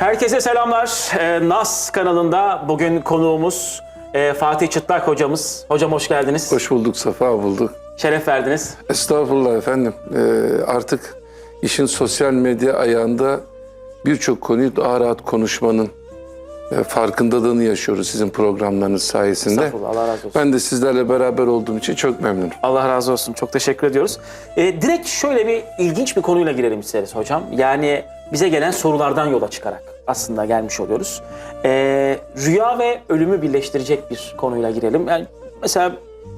Herkese selamlar. Ee, Nas kanalında bugün konuğumuz e, Fatih Çıtlak hocamız. Hocam hoş geldiniz. Hoş bulduk, sefa bulduk. Şeref verdiniz. Estağfurullah efendim. Ee, artık işin sosyal medya ayağında birçok konuyu daha rahat konuşmanın e, farkındalığını yaşıyoruz sizin programlarınız sayesinde. Allah razı olsun. Ben de sizlerle beraber olduğum için çok memnunum. Allah razı olsun. Çok teşekkür ediyoruz. Ee, direkt şöyle bir ilginç bir konuyla girelim isteriz hocam. Yani bize gelen sorulardan yola çıkarak aslında gelmiş oluyoruz. Ee, rüya ve ölümü birleştirecek bir konuyla girelim. Yani mesela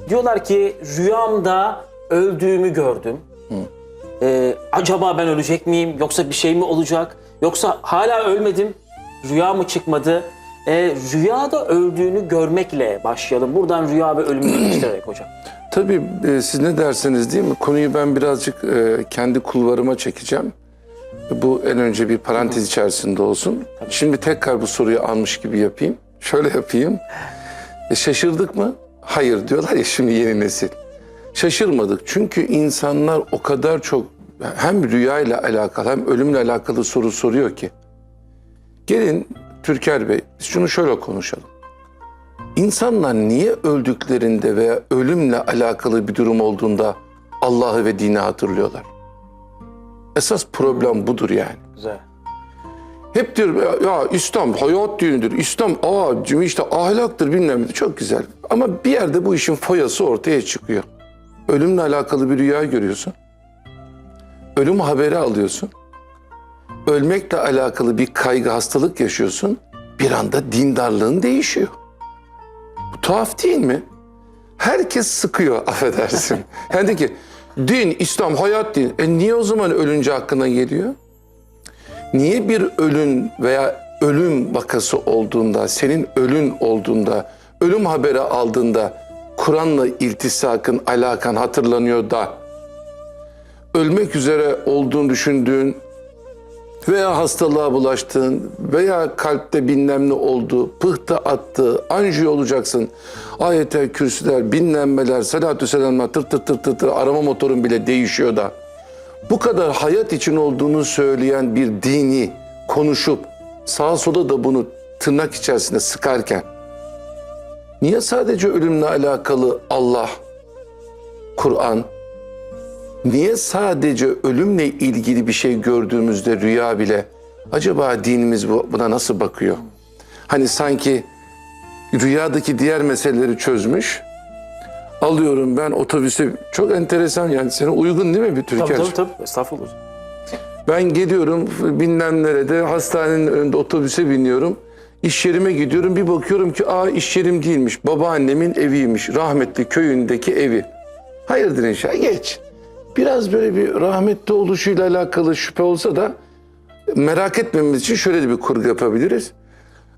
diyorlar ki rüyamda öldüğümü gördüm. Ee, acaba ben ölecek miyim? Yoksa bir şey mi olacak? Yoksa hala ölmedim? Rüya mı çıkmadı? Ee, rüyada öldüğünü görmekle başlayalım. Buradan rüya ve ölümü birleştirerek hocam. Tabii e, siz ne derseniz değil mi? Konuyu ben birazcık e, kendi kulvarıma çekeceğim. Bu en önce bir parantez içerisinde olsun. Şimdi tekrar bu soruyu almış gibi yapayım. Şöyle yapayım. E, şaşırdık mı? Hayır diyorlar ya şimdi yeni nesil. Şaşırmadık çünkü insanlar o kadar çok hem rüya ile alakalı hem ölümle alakalı soru soruyor ki. Gelin Türker Bey şunu şöyle konuşalım. İnsanlar niye öldüklerinde veya ölümle alakalı bir durum olduğunda Allah'ı ve dini hatırlıyorlar? Esas problem budur yani. Güzel. Hep diyor ya, ya İslam hayat dinidir. İslam aa işte ahlaktır bilmem ne. Çok güzel. Ama bir yerde bu işin foyası ortaya çıkıyor. Ölümle alakalı bir rüya görüyorsun. Ölüm haberi alıyorsun. Ölmekle alakalı bir kaygı, hastalık yaşıyorsun. Bir anda dindarlığın değişiyor. Bu tuhaf değil mi? Herkes sıkıyor affedersin. Yani de ki din, İslam, hayat din. E niye o zaman ölünce aklına geliyor? Niye bir ölün veya ölüm vakası olduğunda, senin ölün olduğunda, ölüm haberi aldığında Kur'an'la iltisakın, alakan hatırlanıyor da ölmek üzere olduğunu düşündüğün veya hastalığa bulaştığın veya kalpte bilmem ne oldu, pıhtı attı, anjiyo olacaksın. Ayetel kürsüler, binlenmeler, salatü selamlar, tır tır tır tır tır arama motorun bile değişiyor da. Bu kadar hayat için olduğunu söyleyen bir dini konuşup sağa sola da bunu tırnak içerisinde sıkarken niye sadece ölümle alakalı Allah, Kur'an, niye sadece ölümle ilgili bir şey gördüğümüzde rüya bile acaba dinimiz bu- buna nasıl bakıyor? Hani sanki rüyadaki diğer meseleleri çözmüş. Alıyorum ben otobüse çok enteresan yani sana uygun değil mi bir Türkiye? Tabii tabii tabii. Estağfurullah. Ben geliyorum bilmem nerede hastanenin önünde otobüse biniyorum. İş yerime gidiyorum bir bakıyorum ki aa iş yerim değilmiş. Babaannemin eviymiş. Rahmetli köyündeki evi. Hayırdır inşallah geç. Biraz böyle bir rahmetli oluşuyla alakalı şüphe olsa da merak etmemiz için şöyle de bir kurgu yapabiliriz.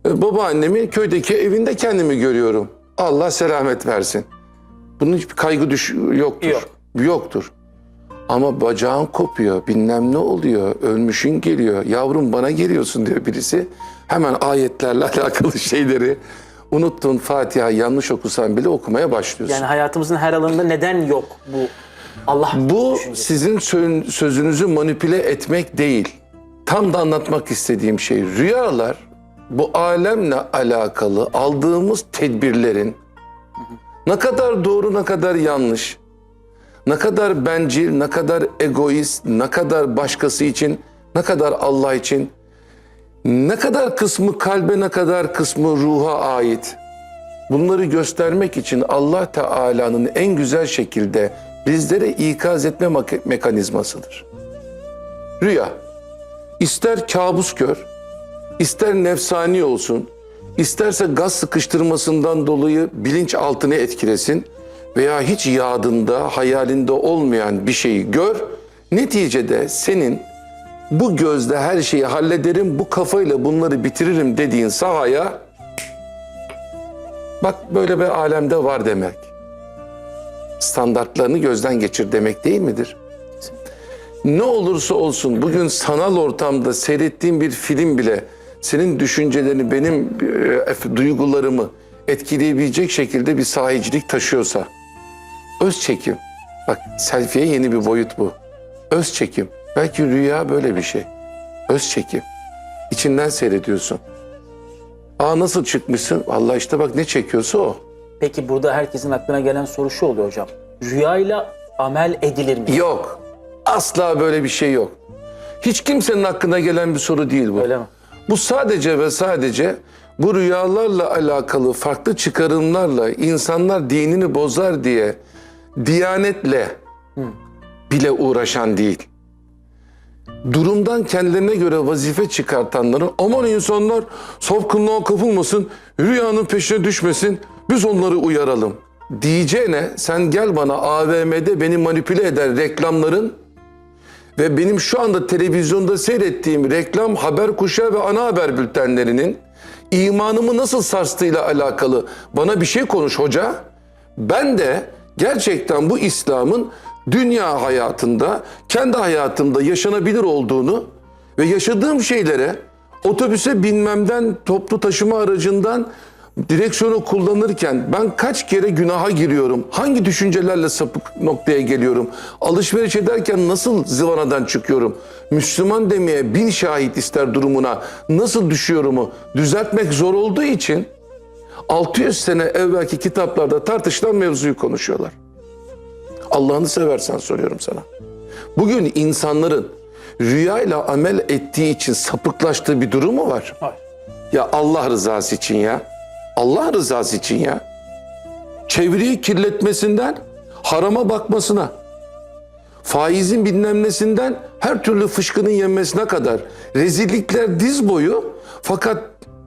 Ee, Babaannemin köydeki evinde kendimi görüyorum. Allah selamet versin. Bunun hiçbir kaygı düş yoktur. Yok. Yoktur. Ama bacağın kopuyor, bilmem ne oluyor, ölmüşün geliyor, yavrum bana geliyorsun diyor birisi. Hemen ayetlerle alakalı şeyleri unuttun Fatiha yanlış okusan bile okumaya başlıyorsun. Yani hayatımızın her alanında neden yok bu Allah Bu sizin sö- sözünüzü manipüle etmek değil. Tam da anlatmak istediğim şey. Rüyalar bu alemle alakalı aldığımız tedbirlerin ne kadar doğru ne kadar yanlış, ne kadar bencil, ne kadar egoist, ne kadar başkası için, ne kadar Allah için, ne kadar kısmı kalbe ne kadar kısmı ruha ait. Bunları göstermek için Allah Teala'nın en güzel şekilde bizlere ikaz etme mekanizmasıdır. Rüya. İster kabus gör, ister nefsani olsun, isterse gaz sıkıştırmasından dolayı bilinç altını etkilesin veya hiç yadında, hayalinde olmayan bir şeyi gör. Neticede senin bu gözle her şeyi hallederim, bu kafayla bunları bitiririm dediğin sahaya Bak böyle bir alemde var demek. Standartlarını gözden geçir demek değil midir? Ne olursa olsun bugün sanal ortamda seyrettiğim bir film bile senin düşüncelerini, benim e, duygularımı etkileyebilecek şekilde bir sahicilik taşıyorsa, öz çekim, bak selfie'ye yeni bir boyut bu. Öz çekim, belki rüya böyle bir şey. Öz çekim. İçinden seyrediyorsun. Aa nasıl çıkmışsın? Vallahi işte bak ne çekiyorsa o. Peki burada herkesin aklına gelen soru şu oluyor hocam. Rüyayla amel edilir mi? Yok. Asla böyle bir şey yok. Hiç kimsenin aklına gelen bir soru değil bu. Öyle mi? Bu sadece ve sadece bu rüyalarla alakalı farklı çıkarımlarla insanlar dinini bozar diye diyanetle bile uğraşan değil. Durumdan kendilerine göre vazife çıkartanların aman insanlar sapkınlığa kapılmasın, rüyanın peşine düşmesin, biz onları uyaralım. Diyeceğine sen gel bana AVM'de beni manipüle eder reklamların ve benim şu anda televizyonda seyrettiğim reklam haber kuşağı ve ana haber bültenlerinin imanımı nasıl sarstığıyla alakalı bana bir şey konuş hoca. Ben de gerçekten bu İslam'ın dünya hayatında, kendi hayatımda yaşanabilir olduğunu ve yaşadığım şeylere otobüse binmemden, toplu taşıma aracından direksiyonu kullanırken ben kaç kere günaha giriyorum? Hangi düşüncelerle sapık noktaya geliyorum? Alışveriş ederken nasıl zıvanadan çıkıyorum? Müslüman demeye bin şahit ister durumuna nasıl düşüyorumu düzeltmek zor olduğu için 600 sene evvelki kitaplarda tartışılan mevzuyu konuşuyorlar. Allah'ını seversen soruyorum sana. Bugün insanların rüyayla amel ettiği için sapıklaştığı bir durum mu var? Hayır. Ya Allah rızası için ya. Allah rızası için ya. Çevreyi kirletmesinden harama bakmasına, faizin bilmem nesinden her türlü fışkının yenmesine kadar rezillikler diz boyu fakat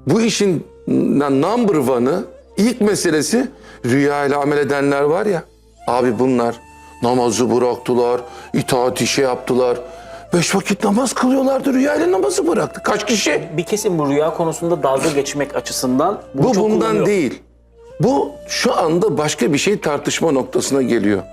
bu işin number one'ı ilk meselesi rüya ile amel edenler var ya abi bunlar namazı bıraktılar itaat işe yaptılar beş vakit namaz kılıyorlardı rüya ile namazı bıraktı kaç kişi? Bir kesim bu rüya konusunda dalga geçmek açısından Bu çok bundan kullanıyor. değil. Bu şu anda başka bir şey tartışma noktasına geliyor.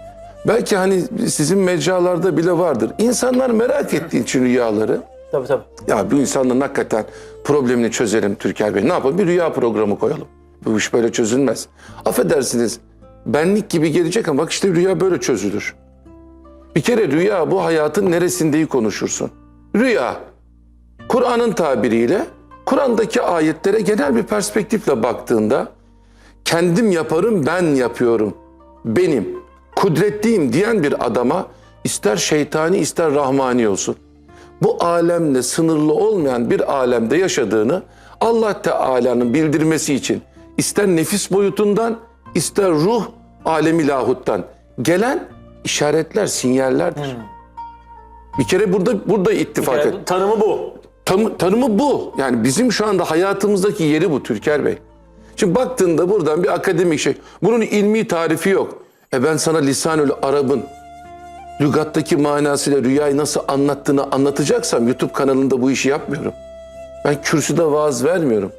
Belki hani sizin mecralarda bile vardır. İnsanlar merak ettiği için rüyaları. Tabii tabii. Ya bu insanların hakikaten problemini çözelim Türker Bey. Ne yapalım? Bir rüya programı koyalım. Bu iş böyle çözülmez. Affedersiniz benlik gibi gelecek ama bak işte rüya böyle çözülür. Bir kere rüya bu hayatın neresindeyi konuşursun. Rüya Kur'an'ın tabiriyle Kur'an'daki ayetlere genel bir perspektifle baktığında kendim yaparım ben yapıyorum. Benim kudretliyim diyen bir adama ister şeytani ister rahmani olsun. Bu alemle sınırlı olmayan bir alemde yaşadığını Allah Teala'nın bildirmesi için ister nefis boyutundan ister ruh alemi lahuttan gelen işaretler, sinyallerdir. Bir kere burada burada ittifak et. Tanımı bu. Tam, tanımı bu. Yani bizim şu anda hayatımızdaki yeri bu Türker Bey. Şimdi baktığında buradan bir akademik şey. Bunun ilmi tarifi yok. E ben sana lisanül Arab'ın lügattaki manasıyla rüyayı nasıl anlattığını anlatacaksam YouTube kanalında bu işi yapmıyorum. Ben kürsüde vaaz vermiyorum.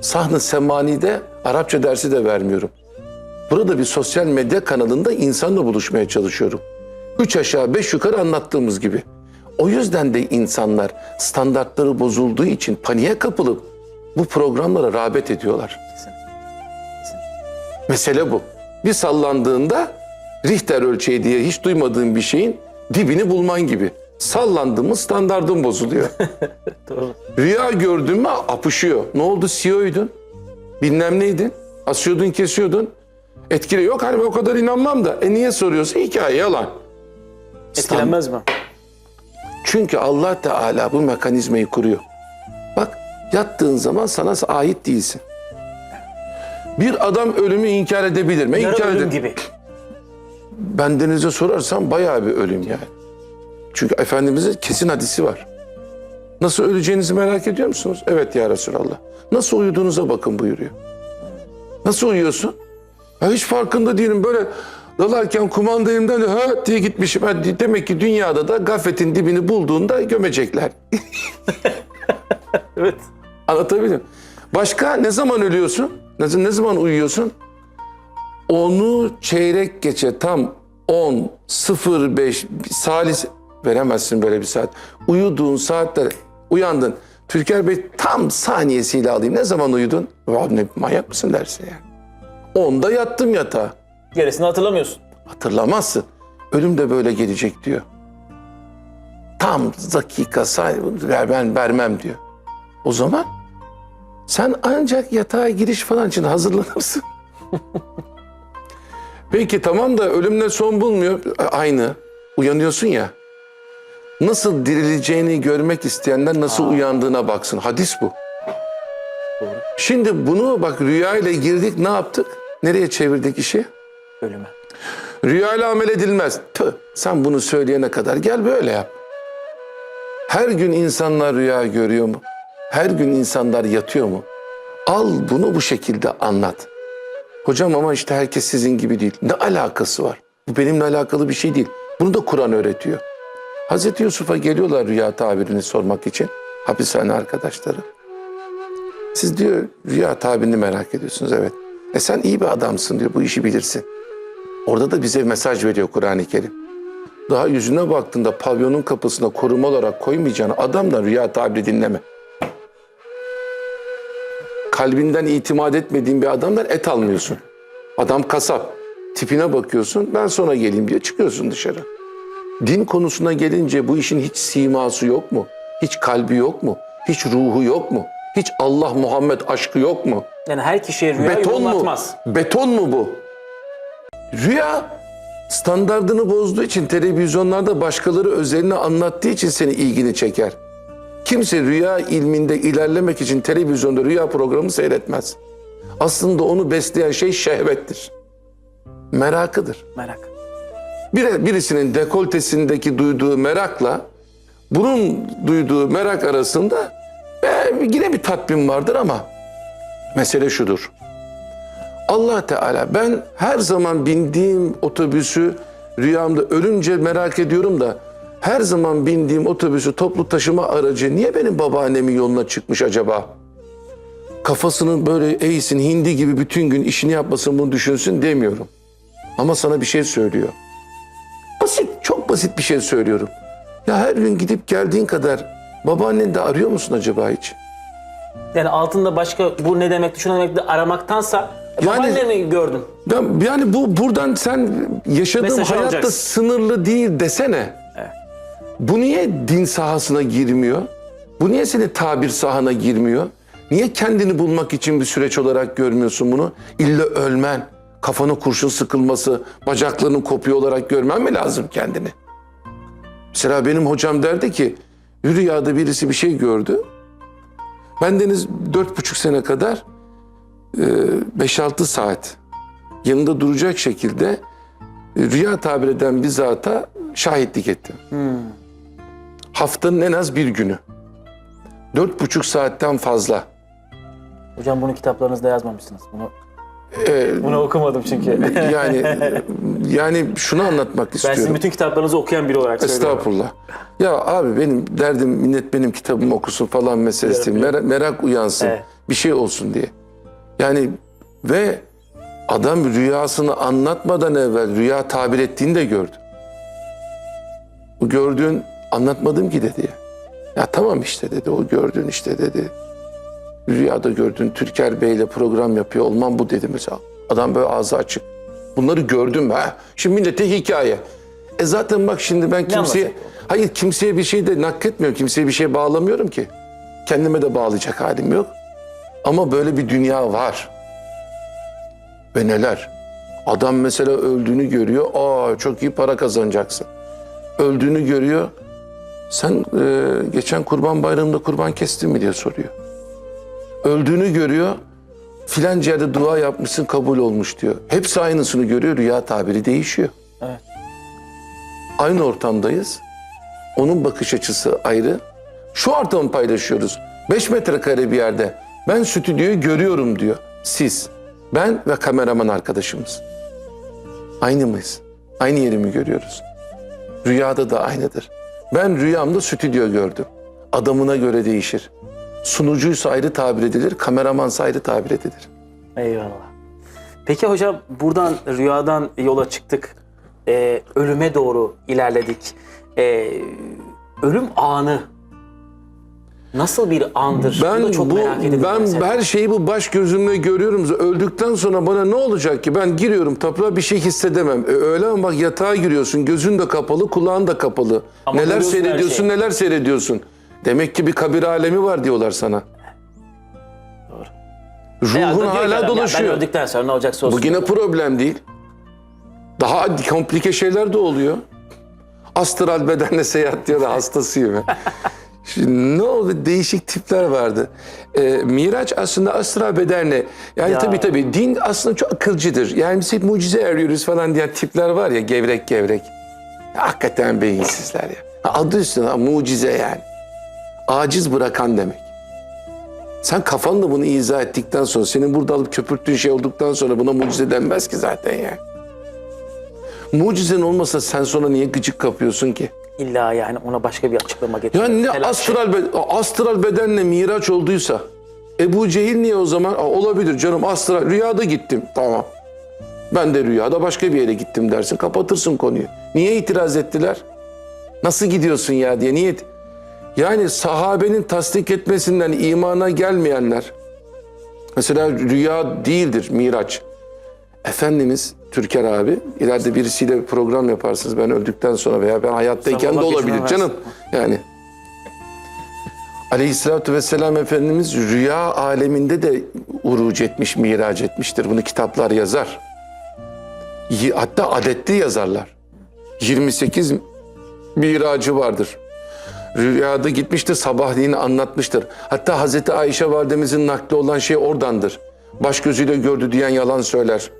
Sahne semanide Arapça dersi de vermiyorum. Burada bir sosyal medya kanalında insanla buluşmaya çalışıyorum. Üç aşağı beş yukarı anlattığımız gibi. O yüzden de insanlar standartları bozulduğu için paniğe kapılıp bu programlara rağbet ediyorlar. Mesele bu. Bir sallandığında Richter ölçeği diye hiç duymadığın bir şeyin dibini bulman gibi. Sallandın mı standardın bozuluyor. Doğru. Rüya gördün mü apışıyor. Ne oldu CEO'ydun? Bilmem neydin? Asıyordun kesiyordun. Etkili yok hani o kadar inanmam da. E niye soruyorsun? Hikaye yalan. Etkilenmez mi? Çünkü Allah Teala bu mekanizmayı kuruyor. Bak yattığın zaman sana ait değilsin. Bir adam ölümü inkar edebilir mi? Yarı İnkar ölüm eder. gibi. Bendenize sorarsam bayağı bir ölüm yani. Çünkü Efendimiz'in kesin hadisi var. Nasıl öleceğinizi merak ediyor musunuz? Evet ya Resulallah. Nasıl uyuduğunuza bakın buyuruyor. Nasıl uyuyorsun? Ya hiç farkında değilim. Böyle dalarken kumandayımdan da ha diye gitmişim. Ha, demek ki dünyada da gafletin dibini bulduğunda gömecekler. Evet. Anlatabiliyor muyum? Başka ne zaman ölüyorsun? Ne, ne zaman uyuyorsun? Onu çeyrek geçe tam 10, 05, salis veremezsin böyle bir saat. Uyuduğun saatte uyandın. Türker Bey tam saniyesiyle alayım. Ne zaman uyudun? Ne manyak mısın dersin ya. Onda yattım yatağa. Gerisini hatırlamıyorsun. Hatırlamazsın. Ölüm de böyle gelecek diyor. Tam dakika ver- ben vermem diyor. O zaman sen ancak yatağa giriş falan için hazırlanırsın. Peki tamam da ölümle son bulmuyor. Aynı. Uyanıyorsun ya. Nasıl dirileceğini görmek isteyenler nasıl uyandığına baksın. Hadis bu. Şimdi bunu bak rüya ile girdik ne yaptık? Nereye çevirdik işi? Ölüme. Rüya ile amel edilmez. Tüh, sen bunu söyleyene kadar gel böyle yap. Her gün insanlar rüya görüyor mu? Her gün insanlar yatıyor mu? Al bunu bu şekilde anlat. Hocam ama işte herkes sizin gibi değil. Ne alakası var? Bu benimle alakalı bir şey değil. Bunu da Kur'an öğretiyor. Hazreti Yusuf'a geliyorlar rüya tabirini sormak için. Hapishane arkadaşları. Siz diyor rüya tabirini merak ediyorsunuz evet. E sen iyi bir adamsın diyor bu işi bilirsin. Orada da bize mesaj veriyor Kur'an-ı Kerim. Daha yüzüne baktığında pavyonun kapısına koruma olarak koymayacağını adamdan rüya tabiri dinleme. Kalbinden itimat etmediğin bir adamdan et almıyorsun. Adam kasap. Tipine bakıyorsun ben sonra geleyim diye çıkıyorsun dışarı. Din konusuna gelince bu işin hiç siması yok mu? Hiç kalbi yok mu? Hiç ruhu yok mu? Hiç Allah Muhammed aşkı yok mu? Yani her kişiye rüya Beton mu? Beton mu bu? Rüya standardını bozduğu için televizyonlarda başkaları özelini anlattığı için seni ilgini çeker. Kimse rüya ilminde ilerlemek için televizyonda rüya programı seyretmez. Aslında onu besleyen şey şehvettir. Merakıdır. Merak. Bir, birisinin dekoltesindeki duyduğu merakla bunun duyduğu merak arasında e, yine bir tatmin vardır ama mesele şudur. Allah Teala ben her zaman bindiğim otobüsü rüyamda ölünce merak ediyorum da her zaman bindiğim otobüsü toplu taşıma aracı niye benim babaannemin yoluna çıkmış acaba? Kafasının böyle eğsin hindi gibi bütün gün işini yapmasın bunu düşünsün demiyorum. Ama sana bir şey söylüyor. Basit, çok basit bir şey söylüyorum. Ya her gün gidip geldiğin kadar babaannen de arıyor musun acaba hiç? Yani altında başka bu ne demek, şu ne demek de aramaktansa Yani- babaannemi gördüm. Ya, yani bu buradan sen yaşadığın Mesaj hayatta alacaksın. sınırlı değil desene. Bu niye din sahasına girmiyor? Bu niye senin tabir sahana girmiyor? Niye kendini bulmak için bir süreç olarak görmüyorsun bunu? İlla ölmen, kafana kurşun sıkılması, bacaklarının kopuyor olarak görmen mi lazım kendini? Mesela benim hocam derdi ki rüyada birisi bir şey gördü. Bendeniz dört buçuk sene kadar e, 5-6 saat yanında duracak şekilde e, rüya tabir eden bir zata şahitlik ettim. Haftanın en az bir günü. Dört buçuk saatten fazla. Hocam bunu kitaplarınızda yazmamışsınız. Bunu Ee, bunu okumadım çünkü. yani yani şunu anlatmak ben sizin istiyorum. bütün kitaplarınızı okuyan biri olarak söylüyorum. Estağfurullah. Ya abi benim derdim millet benim kitabımı okusun falan meselesi değil. Biliyorum, Merak, uyansın. Evet. Bir şey olsun diye. Yani ve adam rüyasını anlatmadan evvel rüya tabir ettiğini de gördü. Bu gördüğün anlatmadım ki dedi ya. Tamam işte dedi o gördüğün işte dedi. Rüyada gördüğün Türker Bey'le program yapıyor olmam bu dedi mesela. Adam böyle ağzı açık. Bunları gördüm ha. Şimdi millete hikaye. E zaten bak şimdi ben kimseye... Hayır kimseye bir şey de nakletmiyorum. Kimseye bir şey bağlamıyorum ki. Kendime de bağlayacak halim yok. Ama böyle bir dünya var. Ve neler? Adam mesela öldüğünü görüyor. Aa çok iyi para kazanacaksın. Öldüğünü görüyor. Sen e, geçen kurban bayramında kurban kestin mi diye soruyor. Öldüğünü görüyor. Filanca yerde dua yapmışsın kabul olmuş diyor. Hepsi aynısını görüyor. Rüya tabiri değişiyor. Evet. Aynı ortamdayız. Onun bakış açısı ayrı. Şu ortamı paylaşıyoruz. 5 metrekare bir yerde. Ben stüdyoyu görüyorum diyor. Siz, ben ve kameraman arkadaşımız. Aynı mıyız? Aynı yeri mi görüyoruz? Rüyada da aynıdır. Ben rüyamda stüdyo gördüm. Adamına göre değişir. Sunucuysa ayrı tabir edilir, kameramansa ayrı tabir edilir. Eyvallah. Peki hocam buradan rüyadan yola çıktık. Ee, ölüme doğru ilerledik. Ee, ölüm anı nasıl bir andır? Ben da çok bu merak edilir ben mesela. her şeyi bu baş gözümle görüyorum. Öldükten sonra bana ne olacak ki? Ben giriyorum tapınağa bir şey hissedemem. E, öyle ama bak yatağa giriyorsun. Gözün de kapalı, kulağın da kapalı. Ama neler görüyorsun her seyrediyorsun, şeyi. neler seyrediyorsun. Demek ki bir kabir alemi var diyorlar sana. Doğru. Ruhun ki adam, hala ya dolaşıyor. Ben öldükten sonra ne olacaksa olsun. Bu yine problem değil. Daha komplike şeyler de oluyor. Astral bedenle seyahat diyor da hastasıyım. ben. Şimdi ne oldu? Değişik tipler vardı. Ee, Miraç aslında astral bedenle yani Ya. tabii tabii din aslında çok akılcıdır. Yani biz hep mucize arıyoruz falan diyen tipler var ya gevrek gevrek. Hakikaten beyinsizler ya. Adı üstüne mucize yani. Aciz bırakan demek. Sen kafanla bunu izah ettikten sonra, senin burada alıp köpürttüğün şey olduktan sonra buna mucize denmez ki zaten ya. Mucizen olmasa sen sonra niye gıcık kapıyorsun ki? İlla yani ona başka bir açıklama getiriyor. Yani ne astral, be- astral bedenle miraç olduysa, Ebu Cehil niye o zaman? Aa, olabilir canım astral, rüyada gittim. Tamam. Ben de rüyada başka bir yere gittim dersin, kapatırsın konuyu. Niye itiraz ettiler? Nasıl gidiyorsun ya diye. Niye? Yani sahabenin tasdik etmesinden imana gelmeyenler, mesela rüya değildir miraç. Efendimiz Türker abi ileride birisiyle bir program yaparsınız ben öldükten sonra veya ben hayattayken de olabilir canım. Yani Aleyhisselatü Vesselam Efendimiz rüya aleminde de uruc etmiş, miraç etmiştir. Bunu kitaplar yazar. Hatta adetli yazarlar. 28 miracı vardır. Rüyada gitmiştir, sabahleyin anlatmıştır. Hatta Hazreti Ayşe validemizin nakli olan şey oradandır. Baş gözüyle gördü diyen yalan söyler.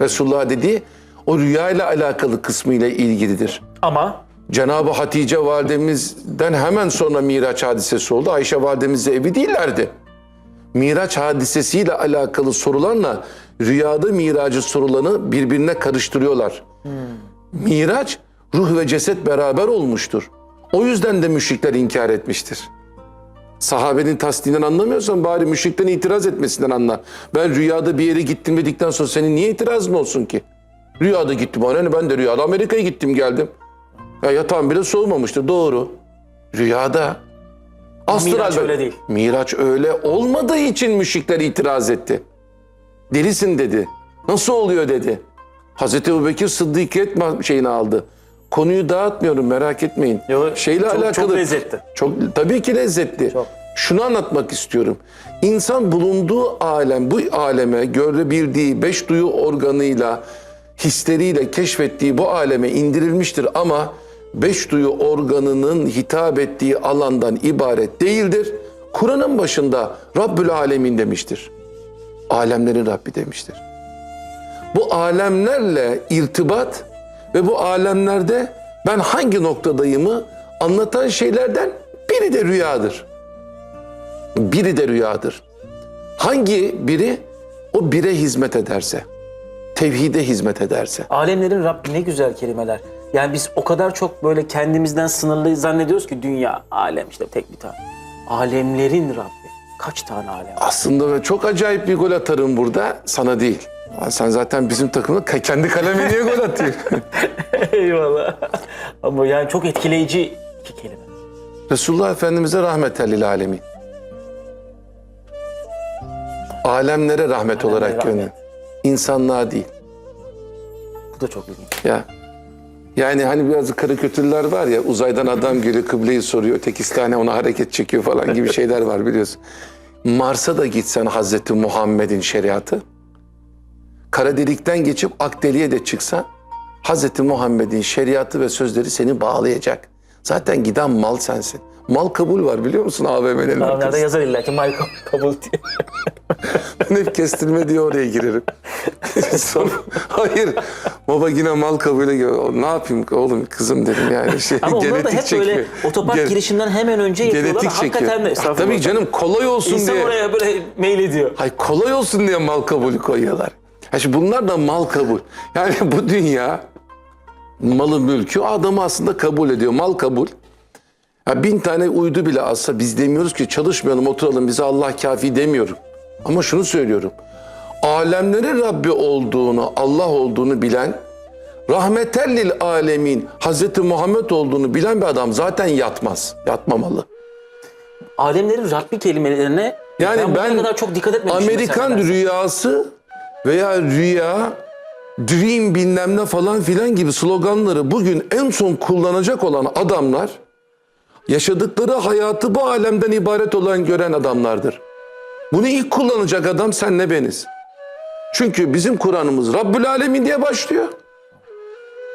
Resulullah dediği o rüya ile alakalı kısmıyla ilgilidir. Ama Cenab-ı Hatice validemizden hemen sonra Miraç hadisesi oldu. Ayşe validemiz de evi değillerdi. Miraç hadisesiyle alakalı sorularla rüyada miracı sorulanı birbirine karıştırıyorlar. Miraç ruh ve ceset beraber olmuştur. O yüzden de müşrikler inkar etmiştir. Sahabenin tasdiğinden anlamıyorsan bari müşrikten itiraz etmesinden anla. Ben rüyada bir yere gittim dedikten sonra senin niye itirazın olsun ki? Rüyada gittim. Hani ben de rüyada Amerika'ya gittim geldim. Ya yatağım bile soğumamıştır. Doğru. Rüyada. Astral Miraç öyle değil. Miraç öyle olmadığı için müşrikler itiraz etti. Delisin dedi. Nasıl oluyor dedi. Hazreti Ebubekir Sıddıkiyet şeyini aldı. Konuyu dağıtmıyorum merak etmeyin. Yo, Şeyle çok- alakalı. çok lezzetli. Çok tabii ki lezzetli. Çok. Şunu anlatmak istiyorum. İnsan bulunduğu alem, bu aleme görebildiği beş duyu organıyla, hisleriyle keşfettiği bu aleme indirilmiştir ama beş duyu organının hitap ettiği alandan ibaret değildir. Kur'an'ın başında Rabbül Alemin demiştir. Alemlerin Rabbi demiştir. Bu alemlerle irtibat ve bu alemlerde ben hangi noktadayımı anlatan şeylerden biri de rüyadır. Biri de rüyadır. Hangi biri? O bire hizmet ederse, tevhide hizmet ederse. alemlerin Rabbi ne güzel kelimeler. Yani biz o kadar çok böyle kendimizden sınırlı zannediyoruz ki dünya, alem işte tek bir tane. Alemlerin Rabbi. Kaç tane alem? Aslında ben çok acayip bir gol atarım burada, sana değil. Sen zaten bizim takımda ka- kendi kaleme niye gol atıyorsun? Eyvallah. Ama yani çok etkileyici iki kelime. Resulullah Efendimiz'e rahmeten lil alemin. Alemlere rahmet olarak rahmet. İnsanlığa değil. Bu da çok ilginç. Ya yani hani biraz karikatürler var ya uzaydan adam geliyor kıbleyi soruyor ötekisi tane ona hareket çekiyor falan gibi şeyler var biliyorsun. Mars'a da gitsen Hazreti Muhammed'in şeriatı kara delikten geçip ak deliğe de çıksa Hazreti Muhammed'in şeriatı ve sözleri seni bağlayacak. Zaten giden mal sensin. Mal kabul var biliyor musun Nerede arkasında. yazar illa ki Michael kabul diye. Ben hep kestirme diye oraya girerim. Sonra, hayır. Baba yine mal kabule geliyor. Ne yapayım oğlum kızım dedim yani. Şey, Ama onlar da genetik hep çekiyor. böyle otopark Gen- girişinden hemen önce yapıyorlar. Genetik çekiyor. Hakikaten de Ah, estağfurullah. Tabii canım kolay olsun İnsan diye. oraya böyle mail ediyor. Hay kolay olsun diye mal kabulü koyuyorlar. Ha şimdi bunlar da mal kabul. Yani bu dünya malı mülkü adamı aslında kabul ediyor. Mal kabul. Ha bin tane uydu bile alsa biz demiyoruz ki çalışmayalım oturalım bize Allah kafi demiyorum. Ama şunu söylüyorum. Alemlerin Rabbi olduğunu, Allah olduğunu bilen, rahmetellil alemin, Hazreti Muhammed olduğunu bilen bir adam zaten yatmaz. Yatmamalı. Alemlerin Rabbi kelimelerine Yani ben, ben, kadar çok dikkat etmemişim. Amerikan mesela. rüyası veya rüya, dream bilmem ne falan filan gibi sloganları bugün en son kullanacak olan adamlar yaşadıkları hayatı bu alemden ibaret olan gören adamlardır. Bunu ilk kullanacak adam senle beniz. Çünkü bizim Kur'an'ımız Rabbül Alemin diye başlıyor.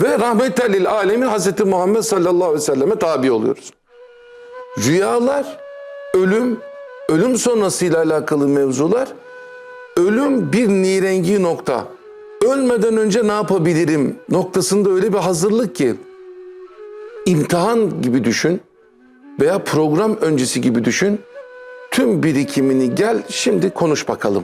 Ve rahmetel lil alemin Hazreti Muhammed sallallahu aleyhi ve selleme tabi oluyoruz. Rüyalar, ölüm, ölüm sonrasıyla alakalı mevzular, ölüm bir nirengi nokta. Ölmeden önce ne yapabilirim noktasında öyle bir hazırlık ki imtihan gibi düşün veya program öncesi gibi düşün. Tüm birikimini gel şimdi konuş bakalım.